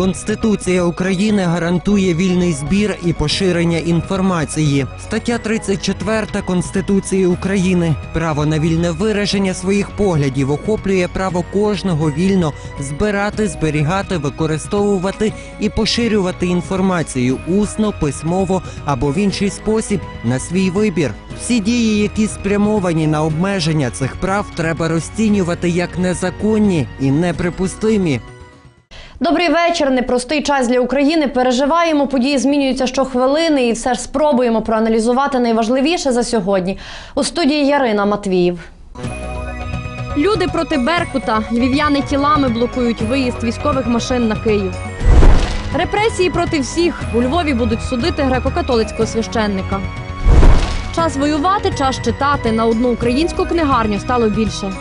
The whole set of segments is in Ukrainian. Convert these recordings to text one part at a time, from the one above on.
Конституція України гарантує вільний збір і поширення інформації. Стаття 34 Конституції України. Право на вільне вираження своїх поглядів охоплює право кожного вільно збирати, зберігати, використовувати і поширювати інформацію усно, письмово або в інший спосіб на свій вибір. Всі дії, які спрямовані на обмеження цих прав, треба розцінювати як незаконні і неприпустимі. Добрий вечір. Непростий час для України. Переживаємо. Події змінюються щохвилини, і все ж спробуємо проаналізувати найважливіше за сьогодні. У студії Ярина Матвіїв. Люди проти Беркута. Львів'яни тілами блокують виїзд військових машин на Київ. Репресії проти всіх. У Львові будуть судити греко-католицького священника. Час воювати, час читати. На одну українську книгарню стало більше.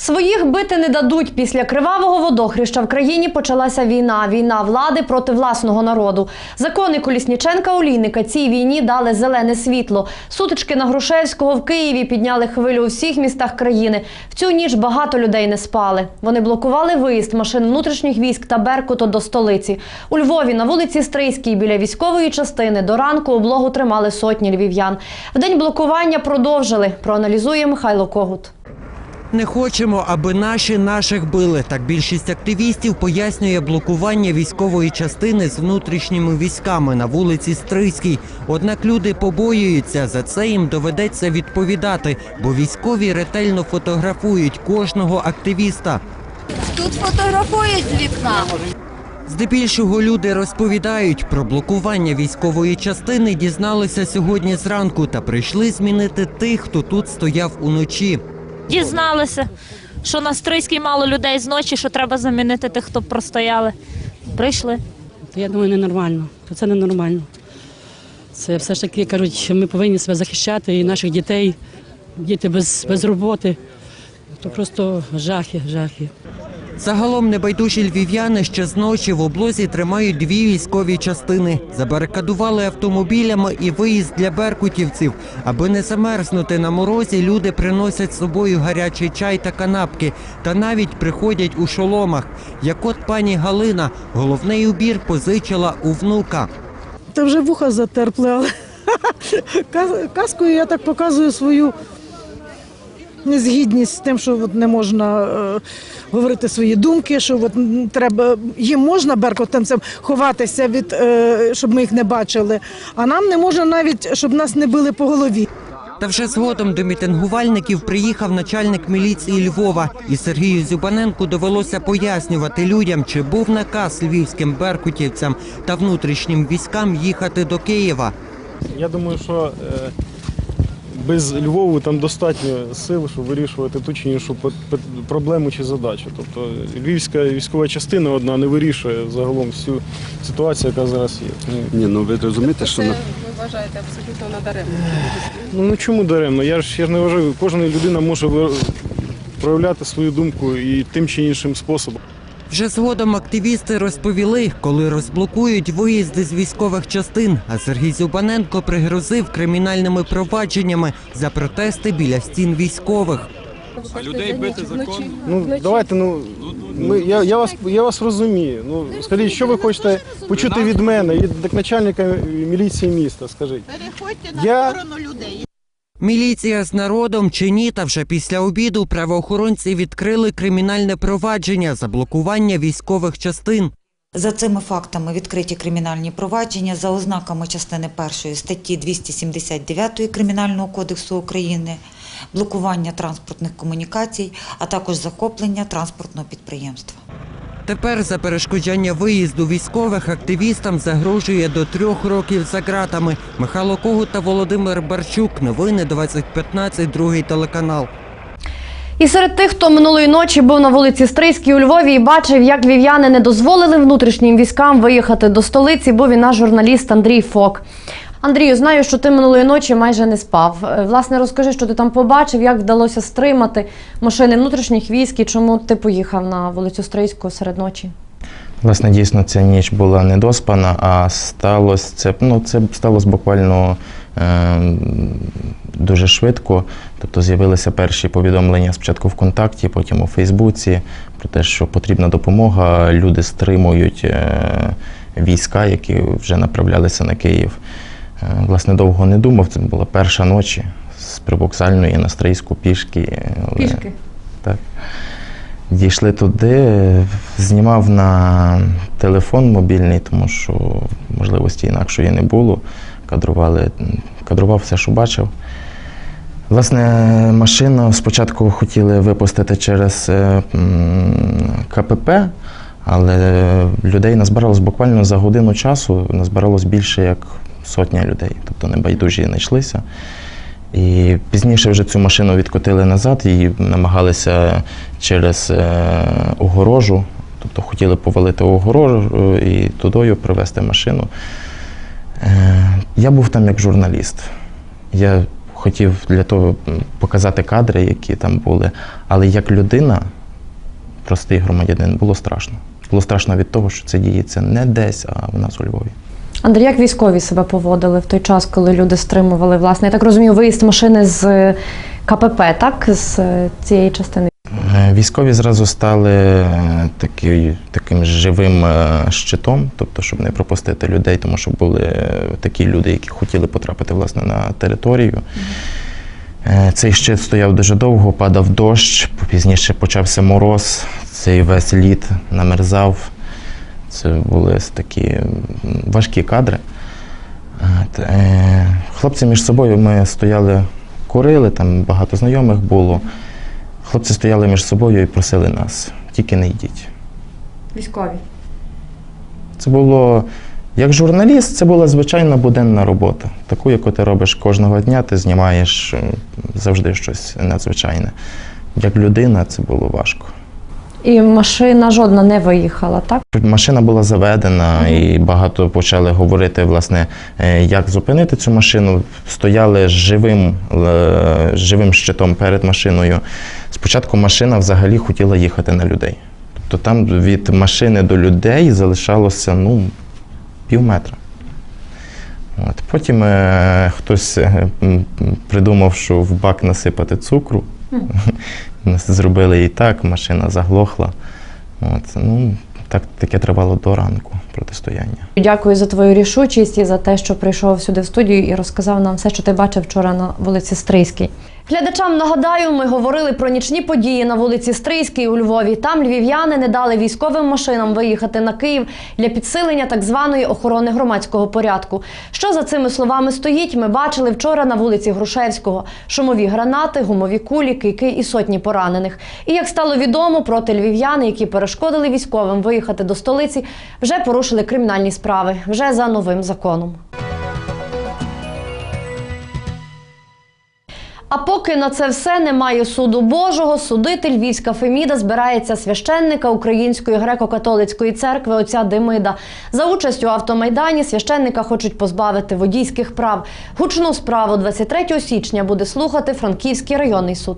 Своїх бити не дадуть. Після кривавого водохреща в країні почалася війна. Війна влади проти власного народу. Закони Колісніченка Олійника цій війні дали зелене світло. Сутички на Грушевського в Києві підняли хвилю у всіх містах країни. В цю ніч багато людей не спали. Вони блокували виїзд машин внутрішніх військ та Беркуту до столиці. У Львові на вулиці Стрийській біля військової частини до ранку облогу тримали сотні львів'ян. В день блокування продовжили. Проаналізує Михайло Когут. Не хочемо, аби наші наших били. Так більшість активістів пояснює блокування військової частини з внутрішніми військами на вулиці Стрийській. Однак люди побоюються, за це їм доведеться відповідати, бо військові ретельно фотографують кожного активіста. Тут фотографують з вікна. Здебільшого люди розповідають про блокування військової частини, дізналися сьогодні зранку та прийшли змінити тих, хто тут стояв уночі. Дізналися, що на Стрийській мало людей зночі, що треба замінити тих, хто простояли. Прийшли. Я думаю, ненормально. Це ненормально. Це все ж таки кажуть, що ми повинні себе захищати і наших дітей, діти без, без роботи. То просто жахи, жахи. Загалом небайдужі львів'яни ще з ночі в облозі тримають дві військові частини. Забарикадували автомобілями і виїзд для беркутівців. Аби не замерзнути на морозі, люди приносять з собою гарячий чай та канапки, та навіть приходять у шоломах. Як от пані Галина, головний убір позичила у внука. Та вже вуха затерпли, але каз- казкою я так показую свою незгідність з тим, що не можна е, говорити свої думки, що от треба їм можна беркутанцям ховатися від е, щоб ми їх не бачили, а нам не можна навіть, щоб нас не били по голові. Та вже згодом до мітингувальників приїхав начальник міліції Львова, і Сергію Зюбаненку довелося пояснювати людям, чи був наказ львівським беркутівцям та внутрішнім військам їхати до Києва. Я думаю, що е, без Львову там достатньо сил, щоб вирішувати ту чи іншу проблему чи задачу. Тобто львівська військова частина одна не вирішує загалом всю ситуацію, яка зараз є. Ну, Ні, ну ви розумієте, що на Ну, ну чому даремно? Я ж я ж не вважаю, кожна людина може проявляти свою думку і тим чи іншим способом. Вже згодом активісти розповіли, коли розблокують виїзди з військових частин. А Сергій Зюбаненко пригрозив кримінальними провадженнями за протести біля стін військових. а людей бити закон. Ну давайте, ну ми, я, я вас я вас розумію. Ну скажіть, що ви хочете почути від мене, від як начальника міліції міста? Скажіть. Переходьте на сторону людей. Міліція з народом чи ні, та вже після обіду правоохоронці відкрили кримінальне провадження за блокування військових частин. За цими фактами відкриті кримінальні провадження за ознаками частини першої статті 279 Кримінального кодексу України, блокування транспортних комунікацій, а також захоплення транспортного підприємства. Тепер за перешкоджання виїзду військових активістам загрожує до трьох років за ґратами. Михайло Когут та Володимир Барчук. Новини 2015, другий телеканал. І серед тих, хто минулої ночі був на вулиці Стрийській у Львові і бачив, як львів'яни не дозволили внутрішнім військам виїхати до столиці, був і наш журналіст Андрій Фок. Андрію, знаю, що ти минулої ночі майже не спав. Е, Власне, розкажи, що ти там побачив, як вдалося стримати машини внутрішніх військ і чому ти поїхав на вулицю Стрийську серед ночі? Власне, дійсно, ця ніч була недоспана, а сталося це, ну, це сталося буквально е, дуже швидко. Тобто з'явилися перші повідомлення спочатку ВКонтакті, потім у Фейсбуці про те, що потрібна допомога. Люди стримують е, війська, які вже направлялися на Київ. Е, Власне, довго не думав. Це була перша ночі з привокзальної на Стрийську пішки. Але- Пішки. Так. Дійшли туди, знімав на телефон мобільний, тому що можливості інакшої не було. Кадрували, кадрував все, що бачив. Власне, машину спочатку хотіли випустити через е, КПП, але людей назбиралось буквально за годину часу, назбиралось більше як сотня людей, тобто небайдужі знайшлися. І пізніше вже цю машину відкотили назад і намагалися через е, огорожу, тобто хотіли повалити огорожу і тудою привезти машину. Е, я був там як журналіст. Я хотів для того показати кадри, які там були. Але як людина, простий громадянин, було страшно. Було страшно від того, що це діється не десь, а в нас у Львові. Андрій, як військові себе поводили в той час, коли люди стримували, власне, я так розумію, виїзд машини з КПП, так? З е, цієї частини. Е, Військові зразу стали е, такі, таким живим щитом, тобто, щоб не пропустити людей, тому що були такі люди, які хотіли потрапити власне на територію. Цей щит стояв дуже довго, падав дощ, пізніше почався мороз, цей весь лід намерзав. Це були такі важкі кадри. Е, Хлопці між собою ми стояли, курили, там багато знайомих було. Хлопці стояли між собою і просили нас, тільки не йдіть. Військові. Це було як журналіст, це була звичайна буденна робота. Таку, яку ти робиш кожного дня, ти знімаєш завжди щось надзвичайне. Як людина, це було важко. І машина жодна не виїхала, так? Машина була заведена, і багато почали говорити, власне, е, як зупинити цю машину. Стояли живим, е, живим щитом перед машиною. Спочатку машина взагалі хотіла їхати на людей. Тобто там від машини до людей залишалося ну, пів метра. От. Потім е, хтось е, придумав, що в бак насипати цукру. Зробили і так, машина заглохла. От. Ну, так, таке тривало до ранку протистояння. Дякую за твою рішучість і за те, що прийшов сюди в студію і розказав нам все, що ти бачив вчора на вулиці Стрийській. Глядачам нагадаю, ми говорили про нічні події на вулиці Стрийській у Львові. Там львів'яни не дали військовим машинам виїхати на Київ для підсилення так званої охорони громадського порядку. Що за цими словами стоїть, ми бачили вчора на вулиці Грушевського. Шумові гранати, гумові кулі, кийки і сотні поранених. І як стало відомо, проти львів'ян, які перешкодили військовим виїхати до столиці, вже порушили кримінальні справи вже за новим законом. А поки на це все немає суду Божого, судити Львівська Феміда збирається священника Української греко-католицької церкви отця Демида. За участю у автомайдані священника хочуть позбавити водійських прав. Гучну справу 23 січня буде слухати Франківський районний суд.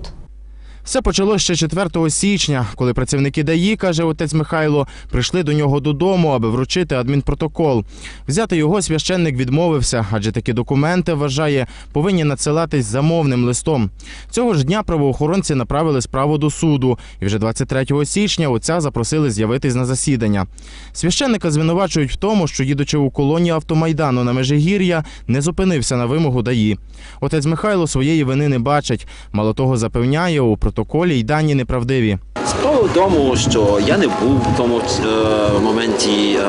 Все почалося ще 4 січня, коли працівники ДАІ, каже отець Михайло, прийшли до нього додому, аби вручити адмінпротокол. Взяти його священник відмовився, адже такі документи вважає повинні надсилатись замовним листом. Цього ж дня правоохоронці направили справу до суду, і вже 23 січня отця запросили з'явитись на засідання. Священника звинувачують в тому, що їдучи у колоні автомайдану на Межигір'я, не зупинився на вимогу ДАІ. Отець Михайло своєї вини не бачить. Мало того, запевняє у протоколі й дані неправдиві. Справа в тому, що я не був в тому е, моменті, е,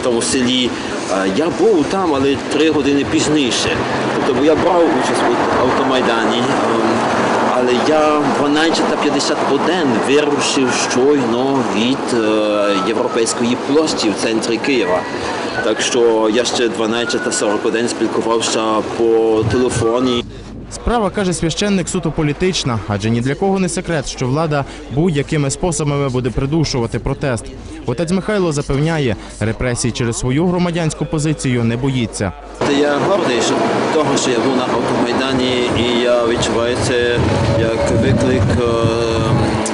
в тому селі. Е, я був там, але три години пізніше. Тобто я брав участь у автомайдані. е, але я 12.51 вирушив щойно від е, Європейської площі в центрі Києва. Так що я ще 12.41 спілкувався по телефоні. Справа каже священник суто політична, адже ні для кого не секрет, що влада будь-якими способами буде придушувати протест. Отець Михайло запевняє, репресій через свою громадянську позицію не боїться. Я гордий що того, що я був на автомайдані, і я відчуваю це як виклик,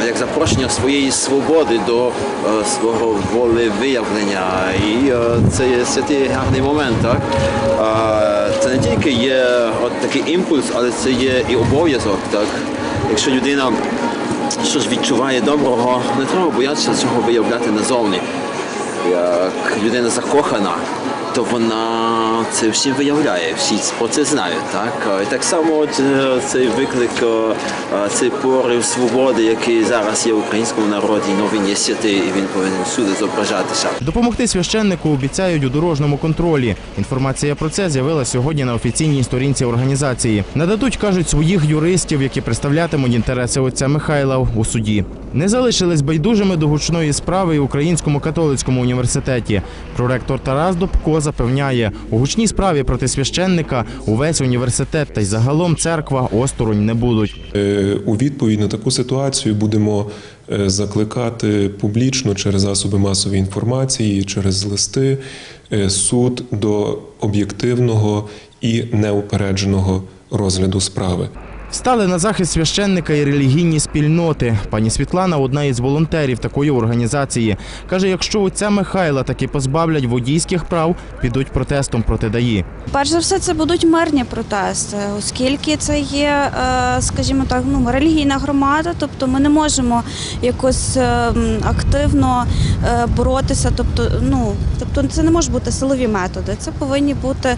е, як запрошення своєї свободи до е, свого волевиявлення. І е, це є святий гарний момент. Так? Це не тільки є от такий імпульс, але це є і обов'язок. Так? Якщо людина щось відчуває доброго, не треба боятися цього виявляти назовні. Як людина закохана, то вона це всім виявляє, всі про це знають. Так? І так само е, цей виклик, е, е, цей порив свободи, який зараз є в українському народі, ну він є святий і він повинен всюди зображатися. Допомогти священнику обіцяють у дорожньому контролі. Інформація про це з'явилася сьогодні на офіційній сторінці організації. Нададуть, кажуть, своїх юристів, які представлятимуть інтереси отця Михайла у суді. Не залишились байдужими до гучної справи і Українському католицькому університеті. Проректор Тарас Добко запевняє, у гучній справі проти священника увесь університет та й загалом церква осторонь не будуть. Е, У відповідь на таку ситуацію будемо е, закликати публічно через засоби масової інформації, через листи е, суд до об'єктивного і неупередженого розгляду справи. Стали на захист священника і релігійні спільноти. Пані Світлана одна із волонтерів такої організації. Каже, якщо отця Михайла таки позбавлять водійських прав, підуть протестом проти ДАІ. Перш за все, це будуть мирні протести, оскільки це є, е, скажімо так, ну релігійна громада, тобто ми не можемо якось е, активно е, боротися. Тобто, ну тобто, це не можуть бути силові методи. Це повинні бути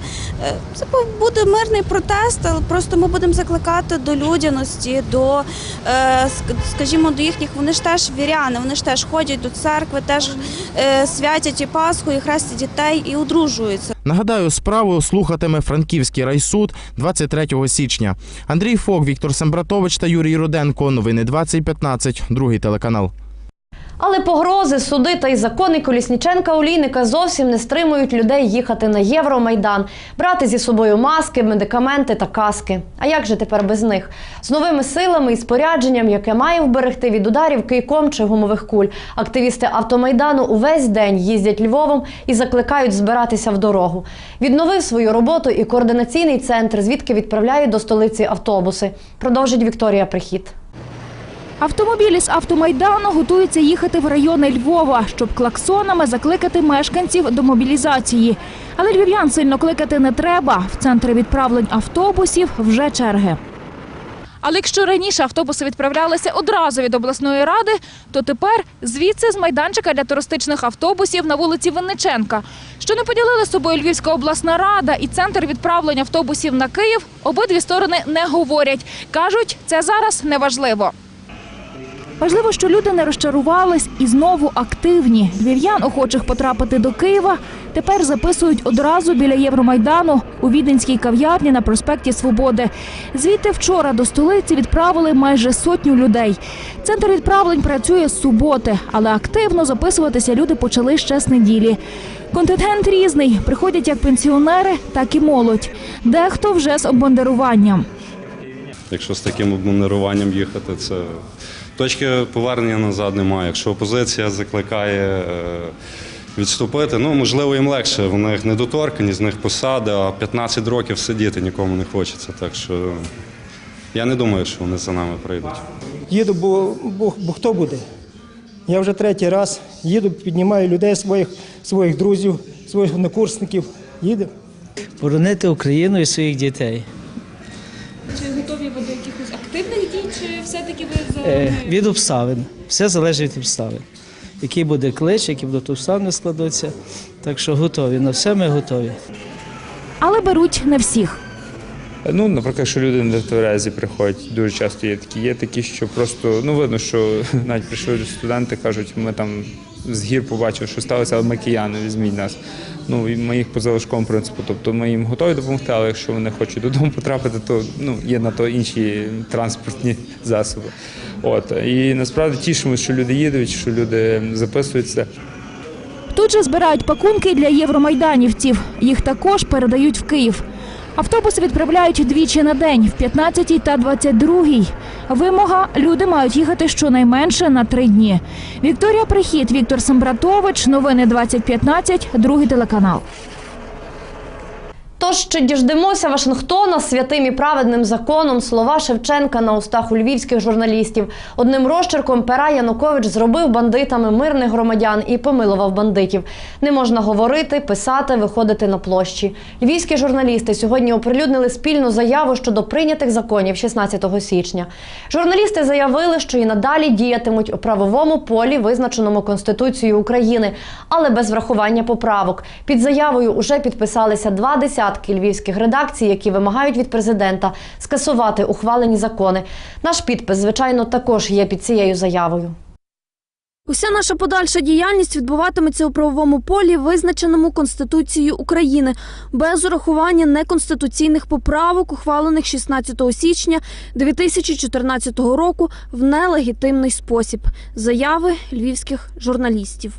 це буде мирний протест, але просто ми будемо закликати до людяності, до е, скажімо, до їхніх. Вони ж теж віряни, вони ж теж ходять до церкви, теж е, святять і Пасху, і хрестять дітей і одружуються. Нагадаю, справу слухатиме Франківський райсуд 23 січня. Андрій Фок, Віктор Сембратович та Юрій Руденко. Новини 2015. Другий телеканал. Але погрози, суди та й закони Колісніченка Олійника зовсім не стримують людей їхати на Євромайдан, брати зі собою маски, медикаменти та каски. А як же тепер без них? З новими силами і спорядженням, яке має вберегти від ударів кийком чи гумових куль. Активісти автомайдану увесь день їздять Львовом і закликають збиратися в дорогу. Відновив свою роботу і координаційний центр, звідки відправляють до столиці автобуси. Продовжить Вікторія Прихід. Автомобілі з автомайдану готуються їхати в райони Львова, щоб клаксонами закликати мешканців до мобілізації. Але львів'ян сильно кликати не треба. В центрі відправлень автобусів вже черги. Але якщо раніше автобуси відправлялися одразу від обласної ради, то тепер звідси з майданчика для туристичних автобусів на вулиці Винниченка. Що не поділили з собою Львівська обласна рада і центр відправлень автобусів на Київ, обидві сторони не говорять. Кажуть, це зараз неважливо. Важливо, що люди не розчарувались і знову активні. Львів'ян, охочих потрапити до Києва, тепер записують одразу біля Євромайдану у віденській кав'ярні на проспекті Свободи. Звідти вчора до столиці відправили майже сотню людей. Центр відправлень працює з суботи, але активно записуватися люди почали ще з неділі. Контингент різний. Приходять як пенсіонери, так і молодь. Дехто вже з обмундируванням. Якщо з таким обмундируванням їхати, це точки повернення назад немає. Якщо опозиція закликає е, відступити, ну можливо їм легше. В них недоторкані, з них посади, а 15 років сидіти нікому не хочеться. Так що я не думаю, що вони за нами прийдуть. Їду, бо, бо, бо хто буде? Я вже третій раз їду, піднімаю людей своїх, своїх друзів, своїх однокурсників. Їду. боронити Україну і своїх дітей. Чи готові ви до якихось активних дій, чи все-таки ви за Е, від обставин. Все залежить від обставин. Який буде клич, які будуть обставини складуться. Так що готові. На все ми готові. Але беруть не всіх. Ну, наприклад, що люди не тверезі приходять, дуже часто є такі. Є такі, що просто ну видно, що навіть прийшли студенти, кажуть, ми там з гір побачили, що сталося, але ми кияни, візьміть нас. Ну і ми їх по залишковому принципу. Тобто ми їм готові допомогти, але якщо вони хочуть додому потрапити, то ну є на то інші транспортні засоби. От і насправді тішимося, що люди їдуть, що люди записуються. Тут же збирають пакунки для євромайданівців. Їх також передають в Київ. Автобуси відправляють двічі на день в 15 та 22. Вимога – люди мають їхати щонайменше на три дні. Вікторія Прихід, Віктор Самбратович, новини 2015, другий телеканал. Тож чи діждемося Вашингтона святим і праведним законом слова Шевченка на устах у львівських журналістів. Одним розчерком пера Янукович зробив бандитами мирних громадян і помилував бандитів. Не можна говорити, писати, виходити на площі. Львівські журналісти сьогодні оприлюднили спільну заяву щодо прийнятих законів 16 січня. Журналісти заявили, що і надалі діятимуть у правовому полі, визначеному Конституцією України, але без врахування поправок. Під заявою уже підписалися два десятки львівських редакцій, які вимагають від президента скасувати ухвалені закони. Наш підпис, звичайно, також є під цією заявою. Уся наша подальша діяльність відбуватиметься у правовому полі, визначеному Конституцією України, без урахування неконституційних поправок, ухвалених 16 січня 2014 року в нелегітимний спосіб. Заяви львівських журналістів.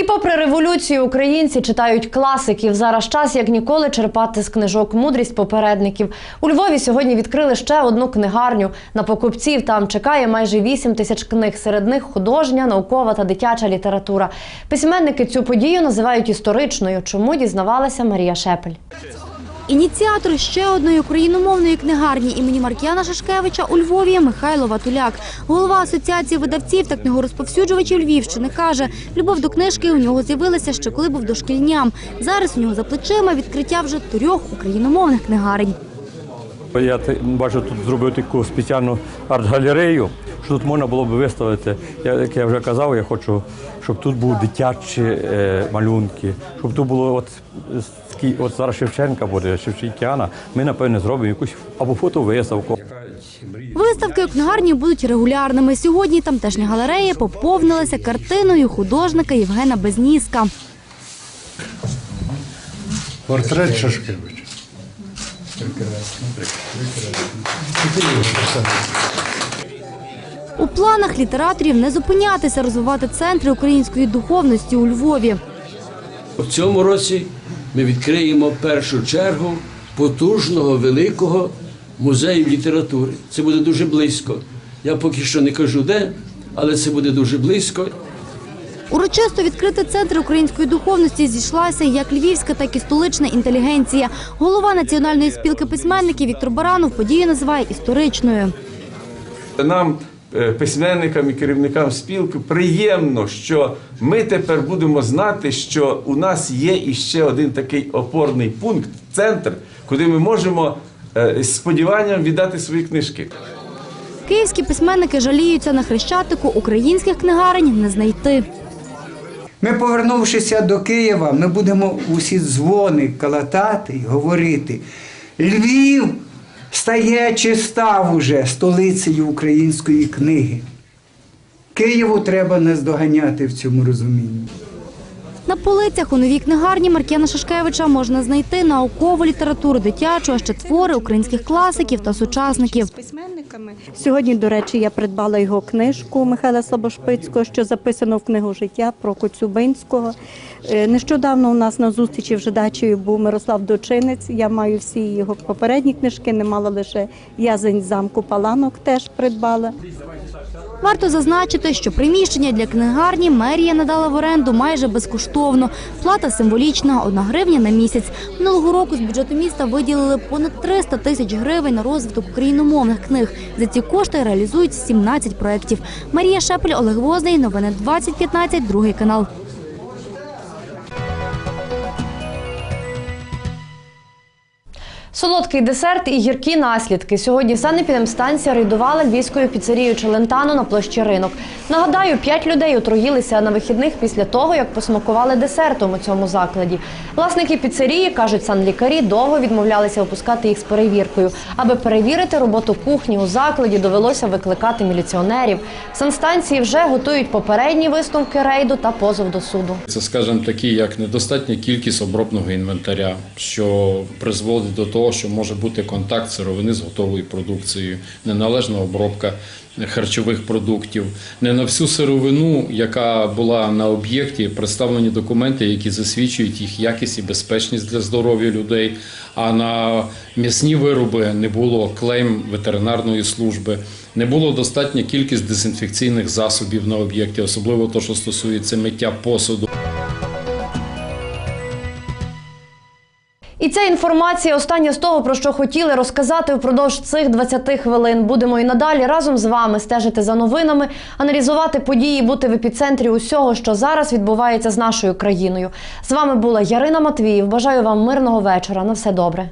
І попри революцію, українці читають класиків. Зараз час як ніколи черпати з книжок мудрість попередників. У Львові сьогодні відкрили ще одну книгарню. На покупців там чекає майже 8 тисяч книг. Серед них художня, наукова та дитяча література. Письменники цю подію називають історичною. Чому дізнавалася Марія Шепель? Ініціатор ще одної україномовної книгарні імені Маркіяна Шашкевича у Львові Михайло Ватуляк. Голова асоціації видавців та книгорозповсюджувачів Львівщини каже, любов до книжки у нього з'явилася ще коли був дошкільням. Зараз у нього за плечима відкриття вже трьох україномовних книгарень. Я бачу, тут зробив таку спеціальну арт-галерею, що тут можна було б виставити. Я, як я вже казав, я хочу, щоб тут були дитячі е, малюнки, щоб тут було от, от зараз Шевченка буде, Шевченкіана. Ми, напевне, зробимо якусь або фотовиставку. Виставки у книгарні будуть регулярними. Сьогодні тамтешня галерея поповнилася картиною художника Євгена Безніска. Портрет Шашкевича. У планах літераторів не зупинятися, розвивати центри української духовності у Львові. В цьому році ми відкриємо першу чергу потужного великого музею літератури. Це буде дуже близько. Я поки що не кажу де, але це буде дуже близько. Урочисто відкрити центр української духовності зійшлася як львівська, так і столична інтелігенція. Голова національної спілки письменників Віктор Баранов подію називає історичною. Нам, е, письменникам і керівникам спілки, приємно, що ми тепер будемо знати, що у нас є іще один такий опорний пункт, центр, куди ми можемо е, з сподіванням віддати свої книжки. Київські письменники жаліються на хрещатику українських книгарень не знайти. Ми, повернувшися до Києва, ми будемо усі дзвони калатати і говорити. Львів стає чи став уже столицею української книги. Києву треба наздоганяти в цьому розумінні. Полицях у новій книгарні Маркіяна Шашкевича можна знайти наукову літературу дитячу, а ще твори українських класиків та сучасників. Сьогодні, до речі, я придбала його книжку Михайла Слобошпицького, що записано в книгу життя про Коцюбинського. Е, Нещодавно у нас на зустрічі вже дачею був Мирослав Дочинець. Я маю всі його попередні книжки, не мала лише язень замку Паланок теж придбала. Варто зазначити, що приміщення для книгарні мерія надала в оренду майже безкоштовно. Плата символічна – одна гривня на місяць. Минулого року з бюджету міста виділили понад 300 тисяч гривень на розвиток україномовних книг. За ці кошти реалізують 17 проєктів. Марія Шепель, Олег Возний. Новини 2015, другий канал. Солодкий десерт і гіркі наслідки. Сьогодні санепідемстанція рейдувала львівською піцерією Челентано на площі ринок. Нагадаю, п'ять людей отруїлися на вихідних після того, як посмакували десертом у цьому закладі. Власники піцерії, кажуть санлікарі, довго відмовлялися опускати їх з перевіркою. Аби перевірити роботу кухні у закладі, довелося викликати міліціонерів. Санстанції вже готують попередні висновки рейду та позов до суду. Це, скажімо, такі, як недостатня кількість обробного інвентаря, що призводить до того, що може бути контакт сировини з готовою продукцією, неналежна обробка харчових продуктів. Не на всю сировину, яка була на об'єкті, представлені документи, які засвідчують їх якість і безпечність для здоров'я людей. А на м'ясні вироби не було клейм ветеринарної служби, не було достатня кількість дезінфекційних засобів на об'єкті, особливо те, що стосується миття посуду. І ця інформація остання з того, про що хотіли розказати впродовж цих 20 хвилин. Будемо і надалі разом з вами стежити за новинами, аналізувати події, бути в епіцентрі усього, що зараз відбувається з нашою країною. З вами була Ярина Матвіїв. Бажаю вам мирного вечора. На все добре.